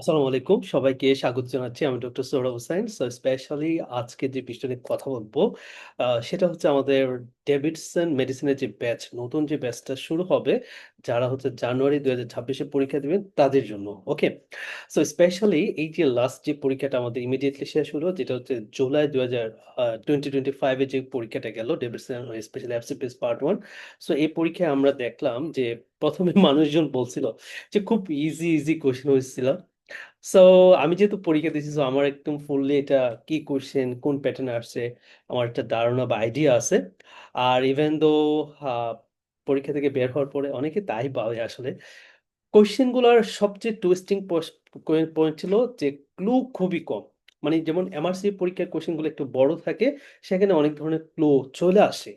আসসালামু আলাইকুম। সবাইকে স্বাগত জানাচ্ছি। আমি doctor Sohrab Hossain. So specially আজকে যে বিষয়টা নিয়ে কথা বলব, সেটা হচ্ছে আমাদের ডেভিডসন মেডিসিনের যে ব্যাচ, নতুন যে ব্যাচটা শুরু হবে, যারা হচ্ছে জানুয়ারি দুই হাজার ছাব্বিশে পরীক্ষা দেবেন তাদের জন্য। ওকে? সো স্পেশালি এই যে লাস্ট যে পরীক্ষাটা আমাদের ইমিডিয়েটলি শেষ হলো, যেটা হচ্ছে জুলাই ২০০০ আ 2025 এ যে পরীক্ষাটা গেল, Davidson specially FCPS part one so এই পরীক্ষায় আমরা দেখলাম যে ১ম এ মানুষজন বলছিল যে খুব ইজি, ইজি কোয়েশ্চেন হয়েছিল। সো আমি যেহেতু পরীক্ষা দিছি সো আমার একদম ফুললি এটা কি কোয়েশ্চেন, কোন প্যাটার্ন আসছে আমার একটা ধারণা বা আইডিয়া আছে। আর ইভেন দো পরীক্ষা থেকে বের হওয়ার পরে অনেকে তাই বলে আসলে। কোয়েশ্চেনগুলার সবচেয়ে টুইস্টিং পয়েন্ট ছিল যে ক্লু খুবই কম। মানে যেমন এমআরসি পরীক্ষার কোয়েশ্চেনগুলো একটু বড় থাকে, সেখানে অনেক ধরনের ক্লো চলে আসে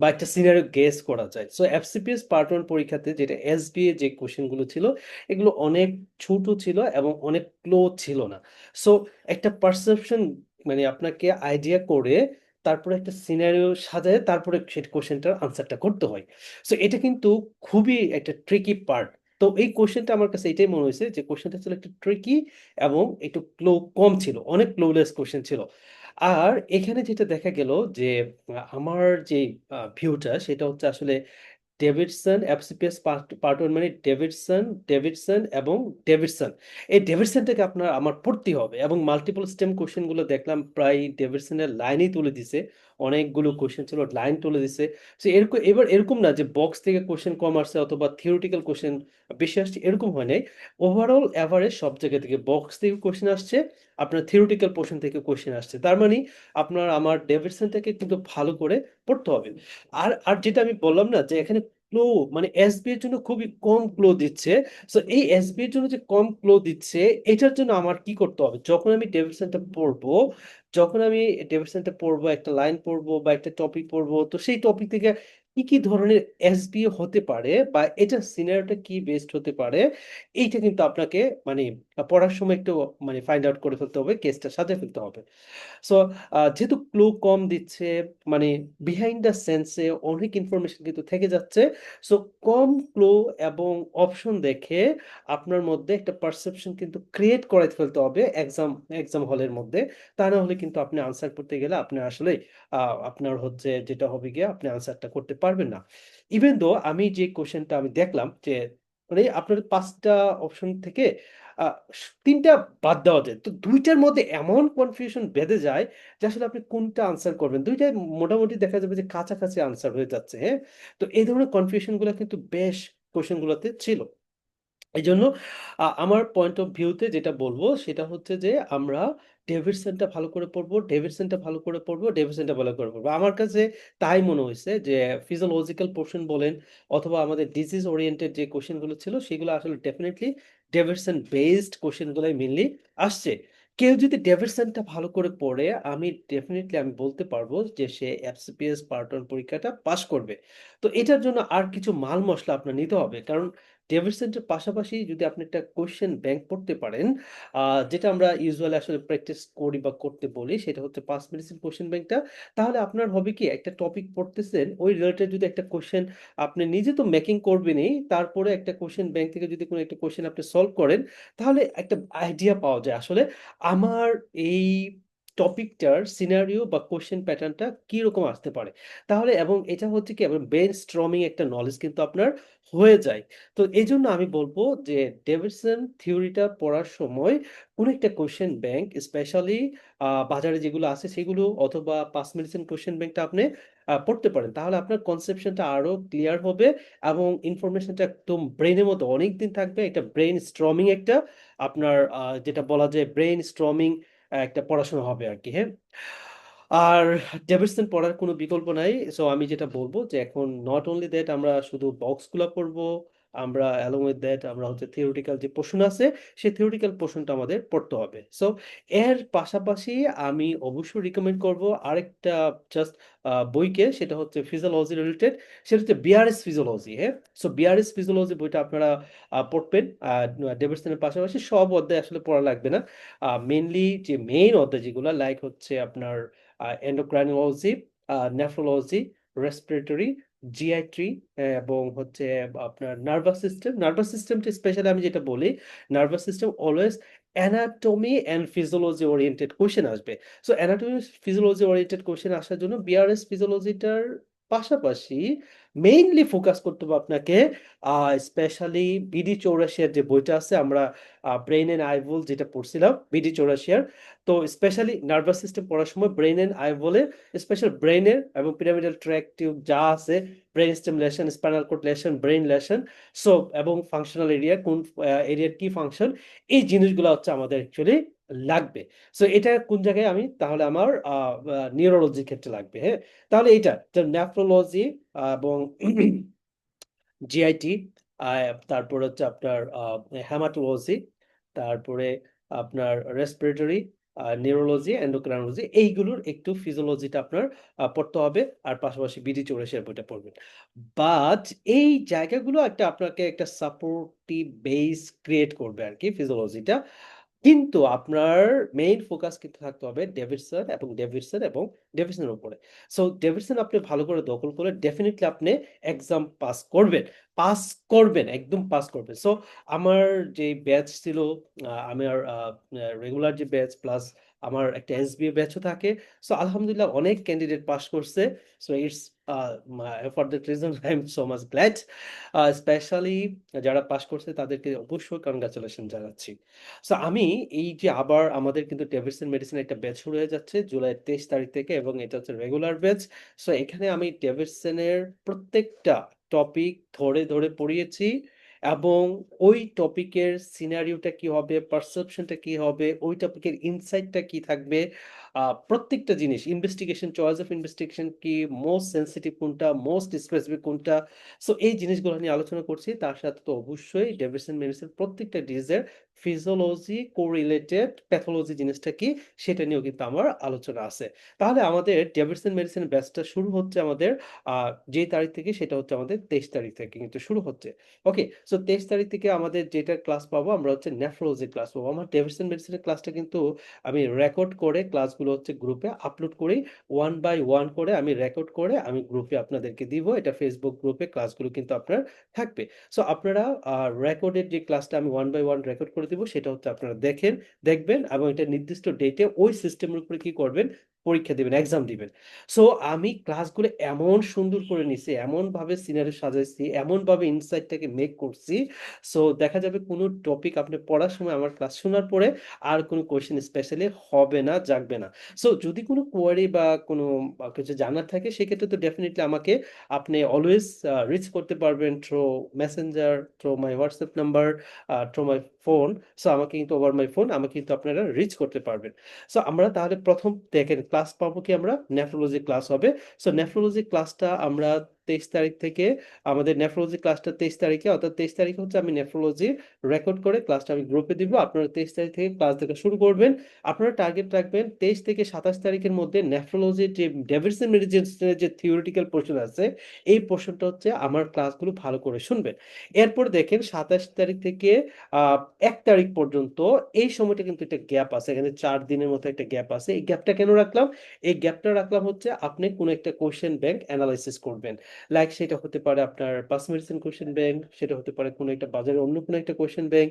বা একটা সিনারিও গেস করা যায়। সো এফসিপিএস পার্ট 1 পরীক্ষাতে যেটা এসবিএ যে কোয়েশ্চেনগুলো ছিল, এগুলো অনেক ছোট ছিল এবং অনেক ক্লো ছিল না। সো একটা পারসেপশন মানে আপনাকে আইডিয়া করে তারপরে একটা সিনারিও সাজায় তারপরে সেই কোয়েশ্চেনটার আনসারটা করতে হয়। সো এটা কিন্তু খুবই একটা ট্রিকি পার্ট। তো এই কোয়েশ্চেনটা আমার কাছে এটাই মনে হইছে যে কোয়েশ্চেনটা ছিল একটু ট্রিকি এবং একটু ক্লু কম ছিল। অনেক ক্লুলেস কোয়েশ্চেন ছিল। আর এখানে যেটা দেখা গেল যে আমার যে ভিউটা সেটা হচ্ছে আসলে ডেভিডসন এফসিপিএস পার্ট 1 মানে ডেভিডসন, ডেভিডসন এবং ডেভিডসন। এই ডেভিডসনটাকে আপনার আমার পড়তেই হবে এবং মাল্টিপল স্টেম কোয়েশ্চেনগুলো দেখলাম প্রায় ডেভিডসনের লাইনই তুলে দিছে। অনেকগুলো কোয়েশ্চেন ছিল লাইন তুলে দিছে। সো এরক এবার এরকম না যে বক্স থেকে কোয়েশ্চেন কম আসছে অথবা থিওরিটিক্যাল কোয়েশ্চেন বেশি আসছে এরকম হয় নাই। ওভারঅল এভারেজ সব জায়গা থেকে বক্স থেকে কোয়েশ্চেন আসছে, আপনার থিওরিটিক্যাল পোরশন থেকে কোয়েশ্চেন আসছে। তার মানে আপনার আমার ডেভিডসনটাকে কিন্তু ভালো করে পড়তে হবে। আর, আর যেটা আমি বললাম না যে এখানে ক্লো মানে এসবি এর জন্য খুবই কম ক্লো দিচ্ছে। সো এই এসবি এর জন্য যে কম ক্লো দিচ্ছে, এটার জন্য আমার কি করতে হবে? যখন আমি ডেভিডসনটা পড়ব, যখন আমি ডেভিডসনটা পড়ব, একটা লাইন পড়ব বা একটা টপিক পড়ব, তো সেই টপিক থেকে কি, কি ধরনের এসবি হতে পারে বা এটা সিনারিওটা কি বেস্ট হতে পারে, এইটা কিন্তু আপনাকে মানে পড়ার সময় একটু মানে ফাইন্ড আউট করে ফেলতে হবে, কেসটা সাজায় ফেলতে হবে। সো যেহেতু ক্লু কম দিচ্ছে মানে বিহাইন্ড দ্য সেন্সে অনেক ইনফরমেশন কিন্তু থেকে যাচ্ছে। সো কম ক্লু এবং অপশন দেখে আপনার মধ্যে একটা পারসেপশন কিন্তু ক্রিয়েট করে ফেলতে হবে এক্সাম এক্সাম হলের মধ্যে। তা না হলে কিন্তু আপনি আনসার করতে গেলে আপনি আসলে আপনার হচ্ছে যেটা হবে গিয়ে আপনি আনসারটা করতে পারবেন না। ইভেন দো আমি যে কোয়েশ্চেনটা আমি দেখলাম যে মানে আপনার পাঁচটা অপশন থেকে আ স ৩ টা বাদ দেওয়া যায়। তো দুইটার মধ্যে এমন কনফিউশন বেঁধে যায় যে আসলে আপনি কোনটা আনসার করবেন। দুইটাই মোটামুটি দেখা যাবে যে কাছাকাছি আনসার হয়ে যাচ্ছে, হ্যাঁ? তো এই ধরনের কনফিউশনগুলো কিন্তু বেশ কোশ্চেনগুলোতে ছিল। এজন্য জন্য আমার পয়েন্ট অফ ভিউ তে যেটা বলব সেটা হচ্ছে যে আমরা ডেভিডসনটা ভালো করে পড়ব, ডেভিডসনটা ভালো করে পড়ব, ডেভিডসনটা ভালো করে পড়ব। আমার কাছে তাই মনে হইছে যে ফিজিওলজিক্যাল পোরশন বলেন অথবা আমাদের ডিজিজ ওরিয়েন্টেড যে কোয়েশ্চেনগুলো ছিল সেগুলো আসলে definitely Davidson based question mainly আসছে। কেউ যদি ডেভিডসনটা ভালো করে পড়ে আমি ডেফিনেটলি আমি বলতে পারব যে সে এফসিপিএস পার্ট 1 পরীক্ষাটা পাস করবে। তো এটার জন্য আর কিছু মাল মশলা আপনার নিতে হবে। কারণ ডেভিডসনটার পাশাপাশি যদি আপনি একটা কোয়েশ্চেন ব্যাংক পড়তে পারেন, যেটা আমরা ইউজুয়ালি আসলে প্র্যাকটিস করি বা করতে বলি সেটা হচ্ছে পাঁচ মেডিসিন কোয়েশ্চেন ব্যাংকটা। তাহলে আপনার হবে কি একটা টপিক পড়তেছেন, ওই রিলেটেড যদি একটা কোয়েশ্চেন আপনি নিজে তো মেকিং করবেনই, তারপরে একটা কোয়েশ্চেন ব্যাংক থেকে যদি কোনো একটা কোয়েশ্চেন আপনি সলভ করেন, তাহলে একটা আইডিয়া পাওয়া যায় আসলে আমার এই টপিকটার সিনারিও বা কোয়েশ্চেন প্যাটার্নটা কীরকম আসতে পারে। তাহলে এবং এটা হচ্ছে কি এবং ব্রেইন স্টর্মিং একটা নলেজ কিন্তু আপনার হয়ে যায়। তো এই জন্য আমি বলব যে ডেভিডসন থিওরিটা পড়ার সময় কোনো একটা কোয়েশ্চেন ব্যাংক স্পেশালি বাজারে যেগুলো আছে সেগুলো অথবা পাস মেডিসিন কোয়েশ্চেন ব্যাংকটা আপনি পড়তে পারেন। তাহলে আপনার কনসেপশনটা আরও ক্লিয়ার হবে এবং ইনফরমেশনটা একদম ব্রেনের মতো অনেক দিন থাকবে। একটা ব্রেইন স্ট্রমিং একটা আপনার যেটা বলা যায় ব্রেইন স্টর্মিং একটা পড়াশোনা হবে আর কি হ্যাঁ? আর ডেভিডসন পড়ার কোনো বিকল্প নাই। সো আমি যেটা বলব যে এখন নট অনলি দ্যাট আমরা শুধু বক্সগুলো পড়ব, আমরা অ্যালং উইথ দ্যাট আমরা হচ্ছে থিওরিটিক্যাল যে পোরশন আছে, সেই থিওরিটিক্যাল পোরশনটা আমাদের পড়তে হবে। সো এর পাশাপাশি আমি অবশ্যই রিকমেন্ড করব আরেকটা জাস্ট বইকে সেটা হচ্ছে ফিজিওলজি রিলেটেড। সেটা হচ্ছে বিআরএস ফিজিওলজি, হ্যাঁ? সো বিআরএস ফিজিওলজি বইটা আপনারা পড়বেন। ডেভিডসনের পাশাপাশি সব অধ্যায় আসলে পড়া লাগবে না। আ মেইনলি যে মেইন অধ্যায় যেগুলা লাইক হচ্ছে আপনার এন্ডোক্রাইনোলজি, নেফ্রোলজি, রেসপিরেটরি, জিআই-ট্রি এবং হচ্ছে আপনার নার্ভাস সিস্টেম। নার্ভাস সিস্টেমটা স্পেশালি আমি যেটা বলি, nervous system always anatomy and physiology oriented question আসবে। So anatomy physiology oriented question আসার জন্য বিআরএস ফিজিওলজিটার পাশাপাশি মেইনলি ফোকাস করতে হবে আপনাকে স্পেশালি বিডি চৌরাশিয়ার যে বইটা আছে আমরা আ ব্রেইন অ্যান্ড আইভল যেটা পড়ছিলাম বিডি চৌরাশিয়ার। তো স্পেশালি নার্ভাস সিস্টেম পড়ার সময় ব্রেইন অ্যান্ড আইভলের স্পেশাল ব্রেইনের এবং পিরামিডাল ট্র্যাক টিউব যা আছে brain stem lesion, spinal cord lesion, brain lesion so এবং ফাংশনাল এরিয়া কোন এরিয়ার কি ফাংশন এই জিনিসগুলো হচ্ছে আমাদের অ্যাকচুয়ালি লাগবে। সো এটা কোন জায়গায় আমি তাহলে আমার নিউরোলজির ক্ষেত্রে লাগবে, হ্যাঁ? তাহলে এটা নেফ্রোলজি এবং জিআইটি তারপরে হচ্ছে আপনার আ হেমাটোলজি, তারপরে আপনার রেসপিরেটরি, নিউরোলজি, এন্ডোক্রাইনোলজি এইগুলোর একটু ফিজিওলজিটা আপনার পড়তে হবে। আর পাশাপাশি বিডি চৌরাশিয়ার বইটা পড়বেন। বাট এই জায়গাগুলো একটা আপনাকে একটা সাপোর্টিভ বেস ক্রিয়েট করবে আর কি ফিজিওলজিটা। কিন্তু আপনার মেইন ফোকাস কিন্তু থাকতে হবে ডেভিডসন এবং ডেভিডসন এবং ডেভিডসনের উপরে। সো ডেভিডসন আপনি ভালো করে দখল করে ডেফিনেটলি আপনি এক্সাম পাস করবেন। পাস করবেন, একদম পাস করবেন। সো আমার যে ব্যাচ ছিল আমার রেগুলার যে ব্যাচ প্লাস আমার একটা এস এসবিএ ব্যাচও থাকে। সো আলহামদুলিল্লাহ অনেক ক্যান্ডিডেট পাস করছে। So it's for that reason I am so much glad. Specially যারা পাস করছে তাদেরকে অবশ্যই কনগ্রাচুলেশন জানাচ্ছি। সো আমি এই যে আবার আমাদের কিন্তু ডেভিডসন মেডিসিনের একটা ব্যাচ শুরু হয়ে যাচ্ছে জুলাই তেইশ তারিখ থেকে এবং এটা হচ্ছে রেগুলার ব্যাচ। সো এখানে আমি ডেভিডসনের প্রত্যেকটা টপিক ধরে, ধরে পড়িয়েছি এবং ওই টপিকের সিনারিওটা কি হবে, পারসেপশনটা কি হবে, ওই টপিকের ইনসাইটটা কি থাকবে, প্রত্যেকটা জিনিস ইনভেস্টিগেশন, চয়েস অফ ইনভেস্টিগেশন কি, মোস্ট সেন্সিটিভ কোনটা, মোস্ট স্পেসিফিক কোনটা। সো এই জিনিসগুলো নিয়ে আলোচনা করছি। তার সাথে তো অবশ্যই ডেভিসন মেডিসিন প্রত্যেকটা ডিজিজের ফিজিওলজি কোরিলেটেড প্যাথোলজি জিনিসটা কি সেটা নিয়েও কিন্তু আমার আলোচনা আছে। তাহলে আমাদের ডেভিডসন মেডিসিন ব্যাচটা শুরু হচ্ছে আমাদের যে তারিখ থেকে সেটা হচ্ছে আমাদের ২৩ তারিখ থেকে কিন্তু শুরু হচ্ছে। ওকে? সো ২৩ তারিখ থেকে আমাদের যেটা ক্লাস পাবো আমরা হচ্ছে নেফ্রোলজি ক্লাস পাবো। আমার ডেভিডসন মেডিসিনের ক্লাসটা কিন্তু আমি রেকর্ড করে ক্লাসগুলো হচ্ছে গ্রুপে আপলোড করি। ওয়ান বাই ওয়ান করে আমি রেকর্ড করে আমি গ্রুপে আপনাদেরকে দিব। এটা ফেসবুক গ্রুপে ক্লাসগুলো কিন্তু আপনার থাকবে। সো আপনারা রেকর্ডেড যে ক্লাসটা আমি ওয়ান বাই ওয়ান রেকর্ড করে দিব সেটা হচ্ছে আপনারা দেখেন দেখবেন এবং এটা নির্দিষ্ট ডেটে ওই সিস্টেমের উপরে কি করবেন পরীক্ষা দিবেন, এক্সাম দিবেন। সো আমি ক্লাসগুলো এমন সুন্দর করে নিছি, এমনভাবে সিনারিও সাজাইছি, এমনভাবে ইনসাইটটাকে মেক করছি। সো দেখা যাবে কোন টপিক আপনি পড়ার সময় আমার ক্লাস শোনার পরে আর কোন কোয়েশ্চেন স্পেশালি হবে না, জাগবে না। সো যদি কোনো কোয়ারি বা কোনো কিছু জানার থাকে সেক্ষেত্রে তো ডেফিনিটলি আমাকে আপনি অলওয়েজ রিচ করতে পারবেন through messenger, through my WhatsApp number, through my phone. So আমাকে কিন্তু ওভার মাই ফোন আমাকে কিন্তু আপনারা রিচ করতে পারবেন। সো আমরা তাহলে প্রথম দেখেন ক্লাস পাবো কি আমরা? নেফ্রোলজি ক্লাস হবে। সো নেফ্রোলজি ক্লাসটা আমরা ২৩ তারিখ থেকে আমাদের নেফ্রোলজি ক্লাসটা ২৩ তারিখে, অর্থাৎ ২৩ তারিখে হচ্ছে আমি নেফ্রোলজি রেকর্ড করে ক্লাসটা আমি গ্রুপে দিব। আপনারা ২৩ তারিখ থেকে ক্লাস দেখা শুরু করবেন। আপনারা টার্গেট রাখবেন ২৩ থেকে ২৭ তারিখের মধ্যে নেফ্রোলজির যে ডেভিডসন মেডিসিনের যে থিওরিটিক্যাল পোরশন আছে, এই পোরশনটা হচ্ছে আমার ক্লাসগুলো ভালো করে শুনবেন। এরপর দেখেন ২৭ তারিখ থেকে ১ তারিখ পর্যন্ত এই সময়টা কিন্তু একটা গ্যাপ আছে। এখানে চার দিনের মতো একটা গ্যাপ আছে। এই গ্যাপটা কেন রাখলাম? এই গ্যাপটা রাখলাম হচ্ছে আপনি কোন একটা কোয়েশ্চেন ব্যাংক এনালাইসিস করবেন। লাইক সেটা হতে পারে আপনার পাস মেডিসিন কোয়েশ্চেন ব্যাংক, সেটা হতে পারে কোন একটা বাজারের অন্য কোন একটা কোয়েশ্চেন ব্যাংক,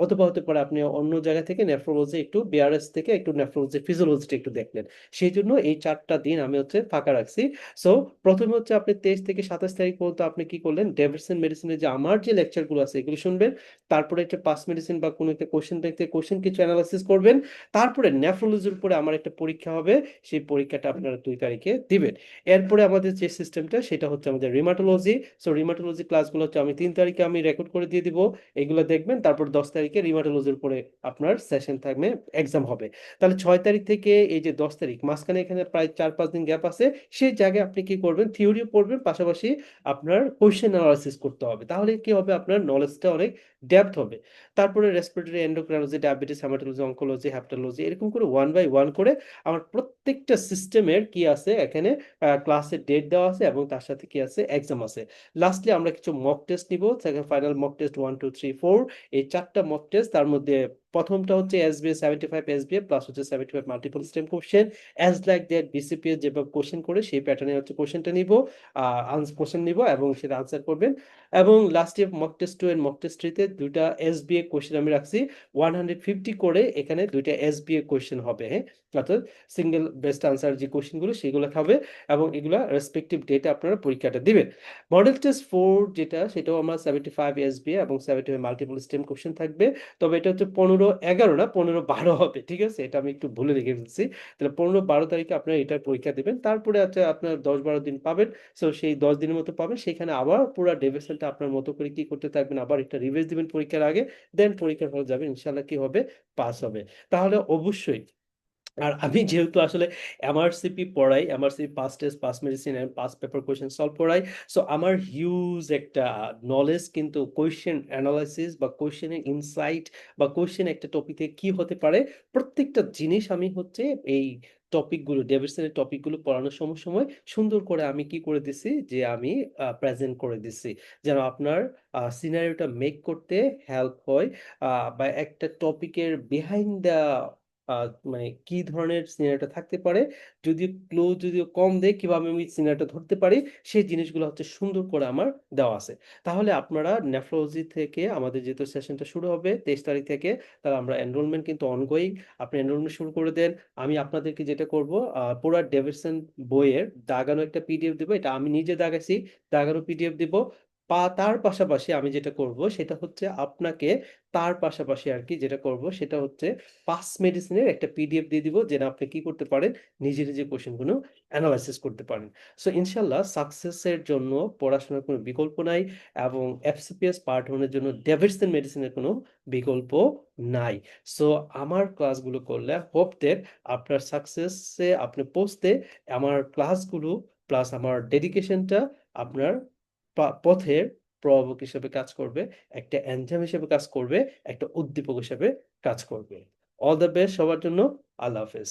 অথবা হতে পারে আপনি অন্য জায়গা থেকে নেফ্রোলজি একটু বিআরএস থেকে একটু নেফ্রোলজি ফিজিওলজিটা একটু দেখলেন। সেইজন্য এই ৪ টা দিন আমি হচ্ছে ফাঁকা রাখছি। সো ১ম এ হচ্ছে আপনি ২৩ থেকে ২৭ তারিখ পর্যন্ত আপনি কি করলেন? ডেভিডসন মেডিসিনের যে আমার যে লেকচারগুলো আছে এগুলো শুনবেন। তারপরে একটা পাস মেডিসিন বা কোনো একটা কোয়েশ্চেন ব্যাংক থেকে কোয়েশ্চেন কিছু এনালাইসিস করবেন। তারপরে নেফ্রোলজির উপরে আমার একটা পরীক্ষা হবে। সেই পরীক্ষাটা আপনারা দুই তারিখে দিবেন। এরপরে আমাদের যে সিস্টেমটা সেটা হচ্ছে আমাদের রিমাটোলজি। সো রিমাটোলজি ক্লাসগুলো হচ্ছে আমি তিন তারিখে আমি রেকর্ড করে দিয়ে দিব। এগুলো দেখবেন। তারপর ১০ তারিখে রিমাটোলজির উপরে আপনার সেশন থাকবে, এক্সাম হবে। তাহলে ছয় তারিখ থেকে এই যে ১০ তারিখ মাঝখানে এখানে প্রায় ৪-৫ দিন গ্যাপ আছে। সেই জায়গায় আপনি কি করবেন? থিওরিও পড়বেন পাশাপাশি আপনার কোয়েশ্চেন অ্যানালাইসিস করতে হবে। তাহলে কি হবে? আপনার নলেজটা অনেক ডেপথ হবে। তারপরে respiratory, endocrinology, diabetes, hematology oncology hepatology এরকম করে ওয়ান বাই ওয়ান করে আমার প্রত্যেকটা সিস্টেমের কি আছে এখানে ক্লাসের ডেট দেওয়া আছে এবং তার সাথে কি আছে? এক্সাম আছে। লাস্টলি আমরা কিছু মক টেস্ট নিব। ফাইনাল মক টেস্ট ১, ২, ৩, ৪ এই চারটা মক টেস্ট তার মধ্যে প্রথমটা হচ্ছে এসবিএ 75 এসবিএ প্লাস হচ্ছে 75 multiple stem question as like that BCPS যেভাবে কোশ্চেন করে, সেই প্যাটার্নে হচ্ছে কোশ্চেনটা নিব কোশ্চেন নিব এবং সেটা আনসার করবেন। এবং last mock test two and mock test থ্রিতে দুইটা এসবিএ কোশ্চেন আমি রাখছি। ওয়ান হান্ড্রেড ফিফটি করে এখানে দুইটা এসবিএ কোশ্চেন হবে হ্যাঁ? অর্থাৎ সিঙ্গেল বেস্ট আনসার যে কোশ্চেনগুলো সেগুলো হবে এবং এগুলো রেসপেক্টিভ ডেটে আপনারা পরীক্ষাটা দিবেন। মডেল টেস্ট ফোর যেটা, সেটাও আমার সেভেন্টি ফাইভ এসবিএ এবং seventy five multiple stem question থাকবে। তবে এটা হচ্ছে পনেরো এগারো না, পনেরো বারো হবে, ঠিক আছে? এটা আমি একটু ভুলে রেখে ফেলছি। তাহলে পনেরো বারো তারিখে আপনারা এটার পরীক্ষা দেবেন। তারপরে আছে আপনার দশ বারো দিন পাবেন। সো সেই দশ দিনের মতো পাবেন। সেখানে আবার পুরো ডেভিশনটা আপনার মতো করে কি করতে থাকবেন? আবার একটা রিভাইজ দিবেন পরীক্ষার আগে। দেন পরীক্ষার হলে যাবেন ইনশাল্লাহ কি হবে? পাস হবে। তাহলে অবশ্যই আর আমি যেহেতু আসলে এমআরসিপি পড়াই MRCP pass test pass medicine and pass paper question solve পড়াই সো আমার হিউজ একটা নলেজ কিন্তু কোয়েশ্চেন অ্যানালাইসিস বা কোয়েশ্চেনের ইনসাইট বা কোয়েশ্চেন একটা টপিকে কি হতে পারে, প্রত্যেকটা জিনিস আমি হচ্ছে এই টপিকগুলো ডেভিডসনের টপিকগুলো পড়ানোর সময় সময় সুন্দর করে আমি কি করে দিছি যে আমি প্রেজেন্ট করে দিছি। যেন আপনার সিনারিওটা মেক করতে হেল্প হয় বা একটা টপিকের বিহাইন্ড দ্য মানে কি ধরনের সিনারিটা থাকতে পারে? যদি ক্লু যদি কম দেয়, কীভাবে আমি সিনারিটা ধরতে পারি? সেই জিনিসগুলো হচ্ছে সুন্দর করে আমার দেওয়া আছে। তাহলে আপনারা নেফ্রোলজি থেকে আমাদের যেহেতু সেশনটা শুরু হবে তেইশ তারিখ থেকে, তাহলে আমরা এনরোলমেন্ট কিন্তু অনগোয়িং আপনি এনরোলমেন্ট শুরু করে দেন। আমি আপনাদেরকে যেটা করব পুরো ডেভিডসন বইয়ের দাগানো একটা পিডিএফ দেবো। এটা আমি নিজে দাগাইছি, দাগানো পিডিএফ দিব। পা, তার পাশাপাশি আমি যেটা করব সেটা হচ্ছে আপনাকে তার পাশাপাশি আর কি যেটা করব সেটা হচ্ছে পাস মেডিসিনের একটা পিডিএফ দিয়ে দিব যেটা আপনি কি করতে পারেন? নিজে নিজে কোশ্চেনগুলো অ্যানালাইসিস করতে পারেন। সো ইনশাল্লাহ সাকসেসের জন্য পড়াশোনার কোনো বিকল্প নাই এবং এফসিপিএস পার্ট ওয়ানের জন্য ডেভিডসন মেডিসিনের কোনো বিকল্প নাই। সো আমার ক্লাসগুলো করলে হোপ দ্যাট আপনার সাকসেসে আপনি পৌঁছতে আমার ক্লাসগুলো প্লাস আমার ডেডিকেশনটা আপনার পা- পথের প্রভাবক হিসেবে কাজ করবে, একটা এনজাম হিসেবে কাজ করবে, একটা উদ্দীপক হিসেবে কাজ করবে। অল দ্য বেস্ট সবার জন্য আল্লাহ হাফেজ।